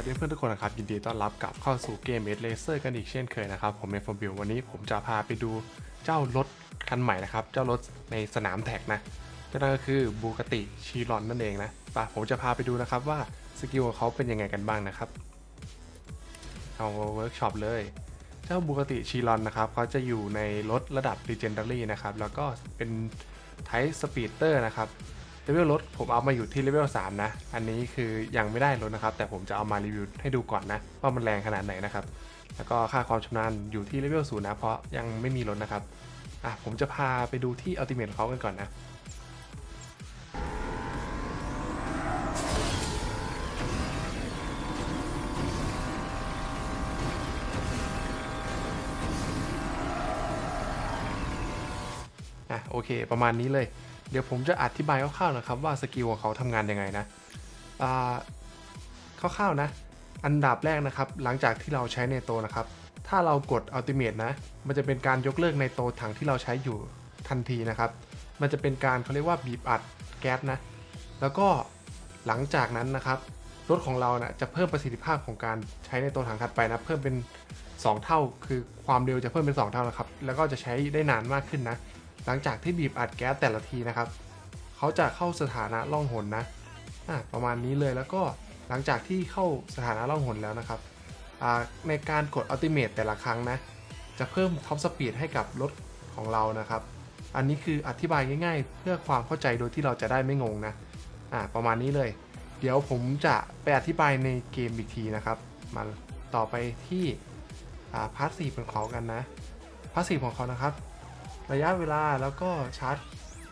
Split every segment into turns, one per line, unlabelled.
วัสดีเพื่อนทุกคนนะครับยินดีต้อนรับกลับเข้าสู่เกมเอสเลเซอร์กันอีกเช่นเคยนะครับผมเอฟบิววันนี้ผมจะพาไปดูเจ้ารถคันใหม่นะครับ เจ้ารถในสนามแท็กนะนั่นก็คือบูกติชีรอนนั่นเองนะไปผมจะพาไปดูนะครับว่าสกิลของเขาเป็นยังไงกันบ้างนะครับเอาเวิร์กช็อปเลย เจ้าบูกติชีรอนนะครับเขาจะอยู่ในรถระดับ Legendary นะครับแล้วก็เป็นไทป์สปีดเตอร์นะครับ เลเวลรถผมเอามาอยู่ที่เลเวล3นะ อันนี้คือยังไม่ได้รถนะครับ แต่ผมจะเอามารีวิวให้ดูก่อนนะ ว่ามันแรงขนาดไหนนะครับ แล้วก็ค่าความชำนาญอยู่ที่เลเวลศูนย์นะเพราะยังไม่มีรถนะครับอะผมจะพาไปดูที่อัลติเมทของเขากันก่อนนะอะโอเค ประมาณนี้เลย เดี๋ยวผมจะอธิบายคร่าวๆนะครับว่าสกิลของเขาทำงานยังไงนะคร่าวๆนะ อันดับแรกนะครับ หลังจากที่เราใช้ในโตนะครับ ถ้าเรากดอัลติเม e นะ มันจะเป็นการยกเลิกในโตถังที่เราใช้อยู่ทันทีนะครับ มันจะเป็นการเขาเรียกว่าบีบอัดแก๊สนะ แล้วก็หลังจากนั้นนะครับรถของเรานะจะเพิ่มประสิทธิภาพของการใช้ในตัวถังถัดไปนะ เพิ่มเป็น 2 เท่าคือความเร็วจะเพิ่มเป็น 2 เท่านะครับ แล้วก็จะใช้ได้นานมากขึ้นนะ ลังจากที่บีบอัดแก๊สแต่ละทีนะครับเขาจะเข้าสถานะล่องหนนะอะประมาณนี้เลยแล้วก็หลังจากที่เข้าสถานะล่องหนแล้วนะครับอ่าในการกดอัลติเม e แต่ละครั้งนะจะเพิ่มท็อปสปีดให้กับรถของเรานะครับ อันนี้คืออธิบายง่าย ๆ เพื่อความเข้าใจโดยที่เราจะได้ไม่งงนะอ่าประมาณนี้เลย เดี๋ยวผมจะไปอธิบายในเกมอีกทีนะครับ มาต่อไปที่อ่าพาร์ทสี่ของเขากันนะพาร์ทสี่ของเขานะครับ ระยะเวลาแล้วก็ชาร์จ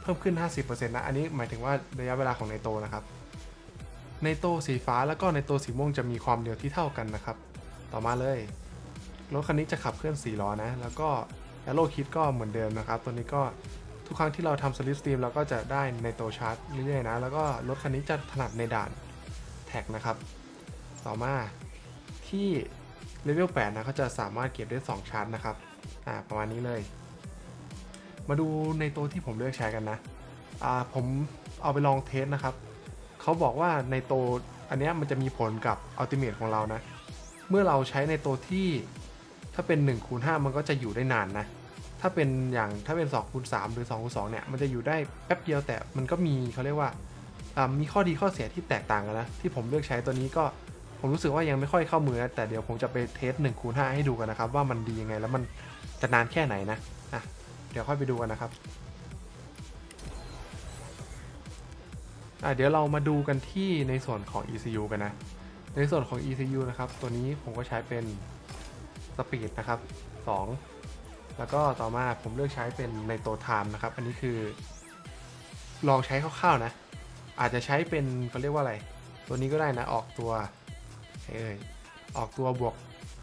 เพิ่มขึ้น 50%นะ อันนี้หมายถึงว่าระยะเวลาของในโตนะครับ ในโตสีฟ้าแล้วก็ในโตสีม่วงจะมีความเร็วที่เท่ากันนะครับ ต่อมาเลย รถคันนี้จะขับเคลื่อน4ล้อนะ แล้วก็แอโรคิดก็เหมือนเดิมนะครับ ตัวนี้ก็ทุกครั้งที่เราทำสลิปสตรีมเราก็จะได้ในโตชาร์จเรื่อยๆนะ แล้วก็รถคันนี้จะถนัดในด่านแท็กนะครับ ต่อมาที่เลเวล8นะเขาจะสามารถเก็บได้ 2 ชาร์จนะครับ อ่า ประมาณนี้เลย มาดูในตัวที่ผมเลือกใช้กันนะอ่าผมเอาไปลองเทสนะครับ เขาบอกว่าในตัวอันนี้มันจะมีผลกับอัลติเม e ของเรานะ เมื่อเราใช้ในตัวที่ถ้าเป็น1คูณ5มันก็จะอยู่ได้นานนะ ถ้าเป็นอย่างถ้าเป็น2คูณ3หรือ2คูณ2เนี่ยมันจะอยู่ได้แป๊บเดียวแต่มันก็มีเขาเรียกว่ามีข้อดีข้อเสียที่แตกต่างกันนะ ที่ผมเลือกใช้ตัวนี้ก็ผมรู้สึกว่ายังไม่ค่อยเข้ามือนะแต่เดี๋ยวผมจะไปเทส1คูณ5ให้ดูกันนะครับ ว่ามันดียังไงแล้วมันจะนานแค่ไหนนะอะ ดี๋ยวค่อยไปดูกันนะครับอะเดี๋ยวเรามาดูกันที่ในส่วนของ ECU กันนะ ในส่วนของ ECU นะครับ ตัวนี้ผมก็ใช้เป็น Speed นะครับ 2 แล้วก็ต่อมาผมเลือกใช้เป็นในตัว Time นะครับ อันนี้คือ ลองใช้คร่าวๆนะ อาจจะใช้เป็นเขาเรียกว่าอะไร ตัวนี้ก็ได้นะ ออกตัวเอ้ยออกตัวบวก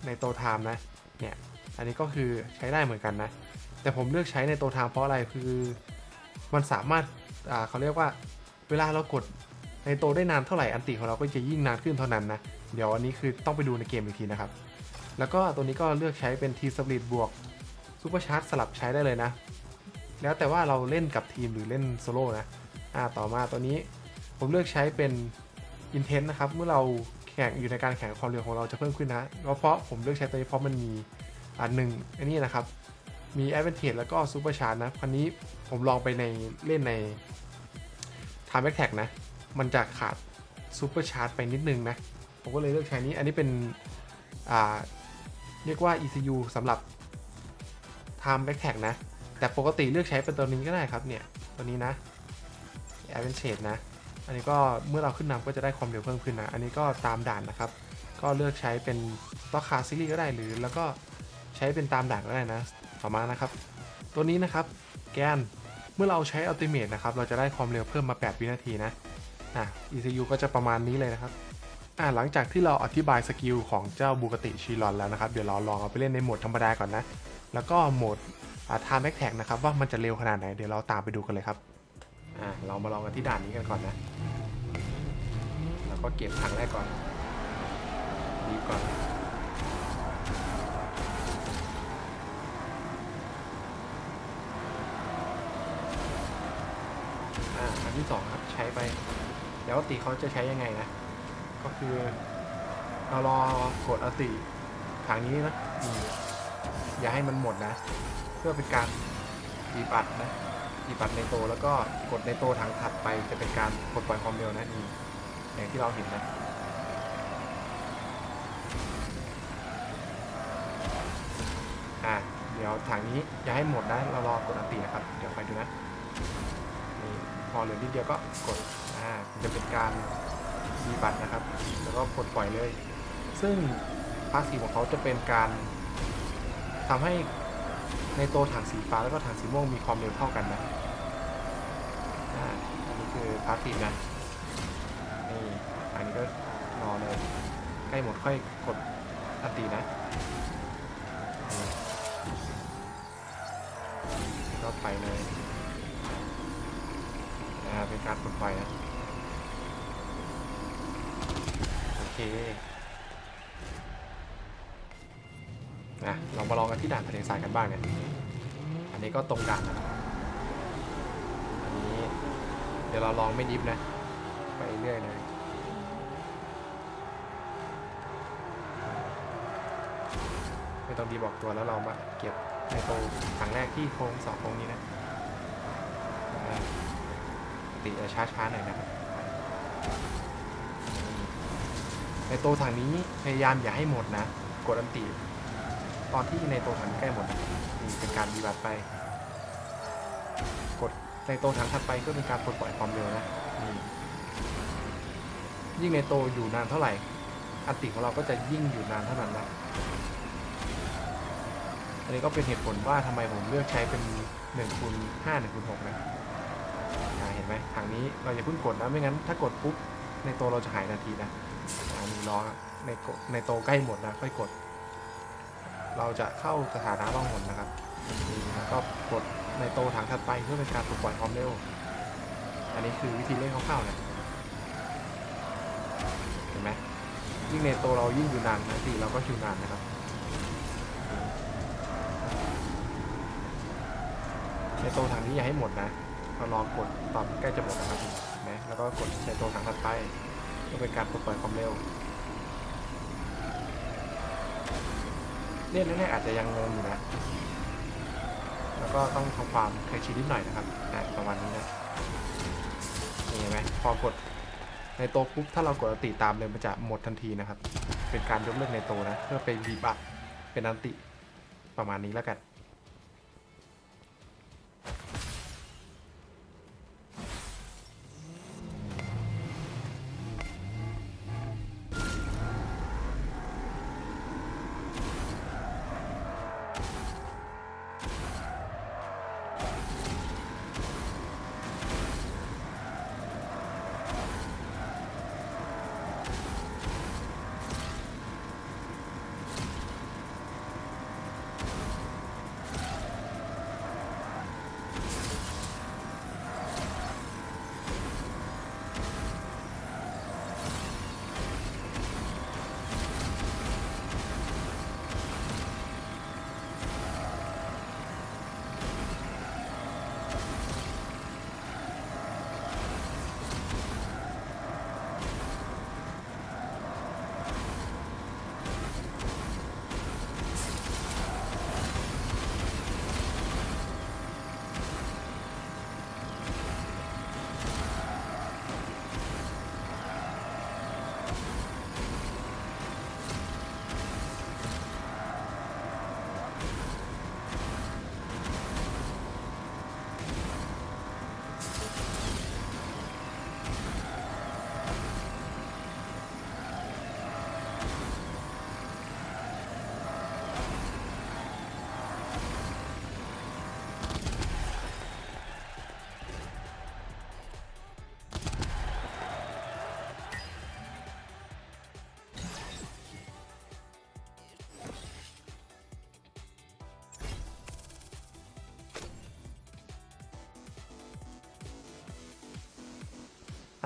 ในตัว Time นะ เนี่ย อันนี้ก็คือใช้ได้เหมือนกันนะ แต่ผมเลือกใช้ในตัว Time เพราะอะไรคือ มันสามารถาเขาเรียกว่า เวลาเรากดในโตได้นานเท่าไหร่อันติของเราก็จะยิ่งนานขึ้นเท่านั้นนะ เดี๋ยวอันนี้คือต้องไปดูในเกมอีกทีนะครับ แล้วก็ตัวนี้ก็เลือกใช้เป็นทีสปริตบวกซูเปอร์ชาร์จสลับใช้ได้เลยนะ แล้วแต่ว่าเราเล่นกับทีมหรือเล่นโซโล่นะอ่าต่อมาตัวนี้ผมเลือกใช้เป็น Intent นะครับ เมื่อเราแข่งอยู่ในการแข่งความเร็วของเราจะเพิ่มขึ้นนะเพราะผมเลือกใช้ตัวนี้เพราะมันมีอันหนึ่งอันนี้นะครับ มี Advantage แล้วก็ Super Charge นะคันนี้ผมลองไปในเล่นใน Time Attack นะ มันจะขาด Super Charge ไปนิดนึงนะ ผมก็เลยเลือกใช้นี้ อันนี้เป็นอ่าเรียกว่า ECU สำหรับ Time Attack นะ แต่ปกติเลือกใช้เป็นตัวนี้ก็ได้ครับเนี่ย ตัวนี้นะ Advantage นะ อันนี้ก็เมื่อเราขึ้นนำก็จะได้ความเร็วเพิ่มขึ้นนะ อันนี้ก็ตามด่านนะครับ ก็เลือกใช้เป็นตัวคาซีรีส์ก็ได้หรือ แล้วก็ใช้เป็นตามด่านก็ได้นะ ต่อมานะครับ ตัวนี้นะครับแกนเมื่อเราใช้อัลติเม e นะครับเราจะได้ความเร็วเพิ่มมา 8 วินาทีนะอะ ECU ก็จะประมาณนี้เลยนะครับอะหลังจากที่เราอธิบายสกิลของเจ้าบูกติชีรอนแล้วนะครับ เดี๋ยวเราลองเอาไปเล่นในโหมดธรรมดาก่อนนะ แล้วก็โหมดอ่า Time Attack นะครับว่ามันจะเร็วขนาดไหน เดี๋ยวเราตามไปดูกันเลยครับอะเรามาลองกันที่ด่านนี้กันก่อนนะ แล้วก็เก็บถังแรกก่อนดีก่อน ที่สองครับใช้ไป แล้วปกติเขาจะใช้ยังไงนะ ก็คือเรารอกดอติทางนี้นะอย่าให้มันหมดนะ เพื่อเป็นการดีบัตนะดีบัตในโตแล้วก็กดในโตถังถัดไปจะเป็นการกดปล่อยความเร็วนะนี่อย่างที่เราเห็นนะอะเดี๋ยวถังนี้อย่าให้หมดนะเรารอกดอันตีนะครับ เดี๋ยวไปดูนะ พอเหลือนิดเดียวก็กดอ่าจะเป็นการมีบัตรนะครับ แล้วก็กดปล่อยเลย ซึ่งพาสีของเขาจะเป็นการทำให้ในตัวถังสีฟ้าแล้วก็ถังสีม่วงมีความเร็วเท่ากันนะอ่าอันนี้คือพาสีนะนี่อันนี้ก็รอเลยใกล้หมดค่อยกดอันตีนะก็ไปเลย นะเป็นการปลดปล่อยนะโอเคนะเรามาลองกันที่ด่านทะเลทรายกันบ้างเนี่ยอันนี้ก็ตรงด่านนะอันนี้เดี๋ยวเราลองไม่ดิฟนะ ไปเรื่อยเลยไม่ต้องดีบอกตัวแล้วเรามาเก็บในโตถังแรกที่โค้งสองโค้งนี้นะ ติจะช้าๆหน่อยนะครับในโตถังนี้พยายามอย่าให้หมดนะ กดอันติ ตอนที่ในโตถังใกล้หมดนี่เป็นการดีบัตไป กดในโตถังถัดไปก็เป็นการปลดปล่อยความเร็วนะนี่ยิ่งในโตอยู่นานเท่าไหร่ อันติของเราก็จะยิ่งอยู่นานเท่านั้นนะอันนี้ก็เป็นเหตุผลว่าทำไมผมเลือกใช้เป็น1คูณ5 1คูณ6นะอ่าเห็นไหมทางนี้เราอย่าเพิ่งกดนะไม่งั้นถ้ากดปุ๊บในโตเราจะหายนาทีนะอันนี้ล้อในกดในโตใกล้หมดนะค่อยกด เราจะเข้าสถานะล่องหนนะครับนี่แล้วก็กดในโตถังถัดไปเพื่อเป็นการปลดปล่อยความเร็ว อันนี้คือวิธีเล่นคร่าวๆนะเห็นไหมยิ่งในโตเรายิ่งอยู่นานนาทีเราก็อยู่นานนะครับในโตถังนี้อย่าให้หมดนะ เราลองกดตอนใกล้จะหมดนะครับนะแล้วก็กดในโตถังถัดไปเพื่อเป็นการปลดปล่อยความเร็วเล่นแรกๆอาจจะยังงงอยู่นะ แล้วก็ต้องทำความเคยชินนิดหน่อยนะครับนะประมาณนี้นะนี่เห็นไหมพอกดในโตปุ๊บถ้าเรากดอันติตามเลยมันจะหมดทันทีนะครับ เป็นการยกเลิกในโตนะ เพื่อไปรีบัตเป็นอันติประมาณนี้แล้วกัน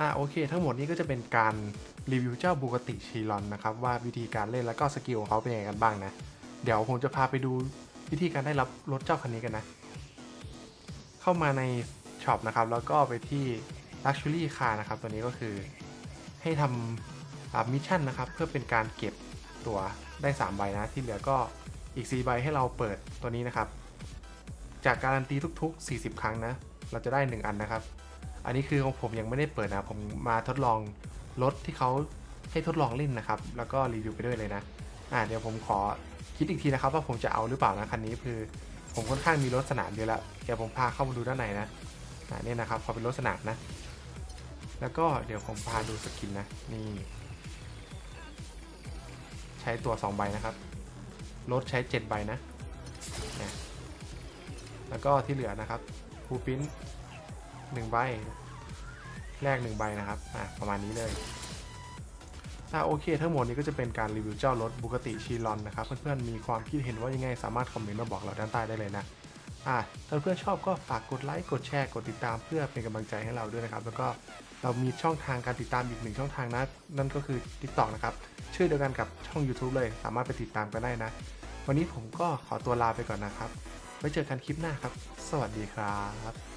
อ่าโอเค ทั้งหมดนี้ก็จะเป็นการรีวิวเจ้าบูกติชีรอนนะครับ ว่าวิธีการเล่นแล้วก็สกิลของเขาเป็นยังไงกันบ้างนะ เดี๋ยวผมจะพาไปดูวิธีการได้รับรถเจ้าคันนี้กันนะ เข้ามาในช็อปนะครับ แล้วก็ไปที่ Luxury Car นะครับ ตัวนี้ก็คือให้ทำมิชชั่นนะครับ เพื่อเป็นการเก็บตั๋วได้ 3 ใบนะ ที่เหลือก็อีก 4 ใบให้เราเปิดตัวนี้นะครับ จากการันตีทุก ๆ 40 ครั้งนะ เราจะได้ 1 อันนะครับ อันนี้คือของผมยังไม่ได้เปิดนะผมมาทดลองรถที่เขาให้ทดลองเล่นนะครับ แล้วก็รีวิวไปด้วยเลยนะอ่าเดี๋ยวผมขอคิดอีกทีนะครับว่าผมจะเอาหรือเปล่านะคันนี้คือผมค่อนข้างมีรถสนามเยอะล้วเดี๋ยวผมพาเข้ามาดูด้านในนะอ่าเนี่ยนะครับพอเป็นรถสนามนะ แล้วก็เดี๋ยวผมพาดูสกินนะนี่ใช้ตัว 2 ใบนะครับรถใช้ 7 ใบนะ แล้วก็ที่เหลือนะครับคูปิ้น 1ใบแรก1ใบนะครับอะประมาณนี้เลยอะโอเค ทั้งหมดนี้ก็จะเป็นการรีวิวเจ้ารถบุกติชีรอนนะครับ เพื่อนๆมีความคิดเห็นว่ายังไงสามารถคอมเมนต์มาบอกเราด้านใต้ได้เลยนะอะถ้าเพื่อนชอบก็ฝากกดไลค์กดแชร์กดติดตามเพื่อเป็นกำลังใจให้เราด้วยนะครับ แล้วก็เรามีช่องทางการติดตามอีกหนึ่งช่องทางนะนั่นก็คือ TikTok นะครับชื่อเดียวกันกับช่อง YouTube เลย สามารถไปติดตามกันได้นะ วันนี้ผมก็ขอตัวลาไปก่อนนะครับไว้เจอกันคลิปหน้าครับ สวัสดีครับ